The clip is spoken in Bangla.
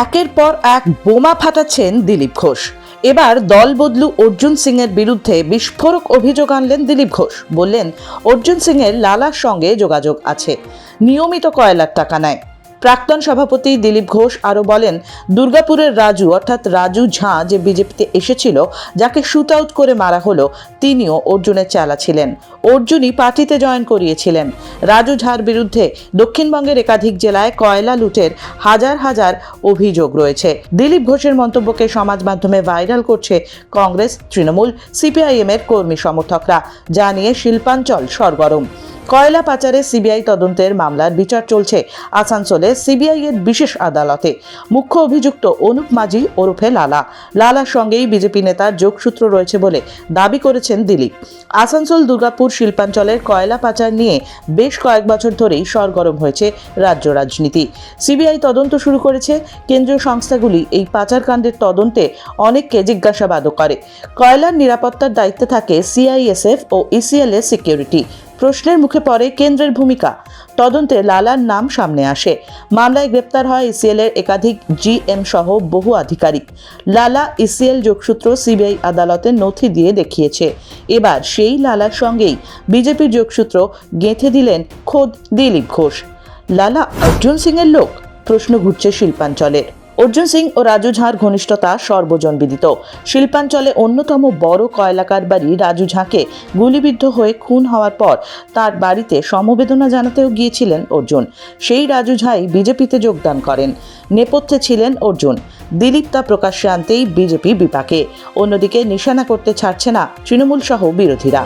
একের পর এক বোমা ফাটাচ্ছেন দিলীপ ঘোষ। এবার দল বদলু অর্জুন সিং এর বিরুদ্ধে বিস্ফোরক অভিযোগ আনলেন দিলীপ ঘোষ। বললেন, অর্জুন সিং এর লালার সঙ্গে যোগাযোগ আছে। নিয়মিত কয়লার টাকা নেয়। প্রাক্তন সভাপতি দিলীপ ঘোষ আরও বলেন, দুর্গাপুরের রাজু, অর্থাৎ রাজু ঝাঁ যে বিজেপিতে এসেছিল, যাকে শুট আউট করে মারা হলো, তিনিও অর্জুনের চালা ছিলেন। অর্জুনই পার্টিতে জয়েন করিয়েছিলেন। রাজু ঝাঁর বিরুদ্ধে দক্ষিণবঙ্গের একাধিক জেলায় কয়লা লুটের হাজার হাজার অভিযোগ রয়েছে। দিলীপ ঘোষের মন্তব্যকে সমাজ মাধ্যমে ভাইরাল করছে কংগ্রেস, তৃণমূল সিপিআইএম এর কর্মী সমর্থকরা। যা নিয়ে শিল্পাঞ্চল সরগরম। কয়লা পাচারে সিবিআই তদন্তের মামলার বিচার চলছে। আসানসোলে সিবিআই এর বিশেষ আদালতে। মুখ্য অভিযুক্ত অনুপ মাঝি ওরফে লালা। লালার সঙ্গেই বিজেপি নেতার যোগসূত্র রয়েছে বলে দাবি করেছেন দিলীপ। আসানসোল দুর্গাপুর শিল্পাঞ্চলের কয়লা পাচার নিয়ে বেশ কয়েক বছর ধরেই সরগরম হয়েছে রাজ্য রাজনীতি। সিবিআই তদন্ত শুরু করেছে। কেন্দ্রীয় সংস্থাগুলি এই পাচারকাণ্ডের তদন্তে অনেককে জিজ্ঞাসাবাদও করে। কয়লার নিরাপত্তার দায়িত্বে থাকে সিআইএসএফ ও ইসিএল এর সিকিউরিটি। প্রশ্নের মুখে পড়ে কেন্দ্রের ভূমিকা। তদন্তে লালার নাম সামনে আসে। মামলায় গ্রেপ্তার হয় ইসিএল এর একাধিক জিএম সহ বহু আধিকারিক। লালা ইসিএল যোগসূত্র সিবিআই আদালতে নথি দিয়ে দেখিয়েছে। এবার সেই লালার সঙ্গেই বিজেপির যোগসূত্র গেঁথে দিলেন খোদ দিলীপ ঘোষ। লালা অর্জুন সিং এর লোক? প্রশ্ন ঘুরছে শিল্পাঞ্চলের। অর্জুন সিং ও রাজু ঝাঁর ঘনিষ্ঠতা সর্বজনবিদিত শিল্পাঞ্চলে অন্যতম বড় কয়লাকার বাড়ি রাজু ঝাঁকে গুলিবিদ্ধ হয়ে খুন হওয়ার পর তার বাড়িতে সমবেদনা জানাতেও গিয়েছিলেন অর্জুন। সেই রাজু ঝাই বিজেপিতে যোগদান করেন। নেপথ্যে ছিলেন অর্জুন। দিলীপ তা প্রকাশ্যে আনতেই বিজেপি বিপাকে। অন্যদিকে নিশানা করতে ছাড়ছে না তৃণমূল সহ বিরোধীরা।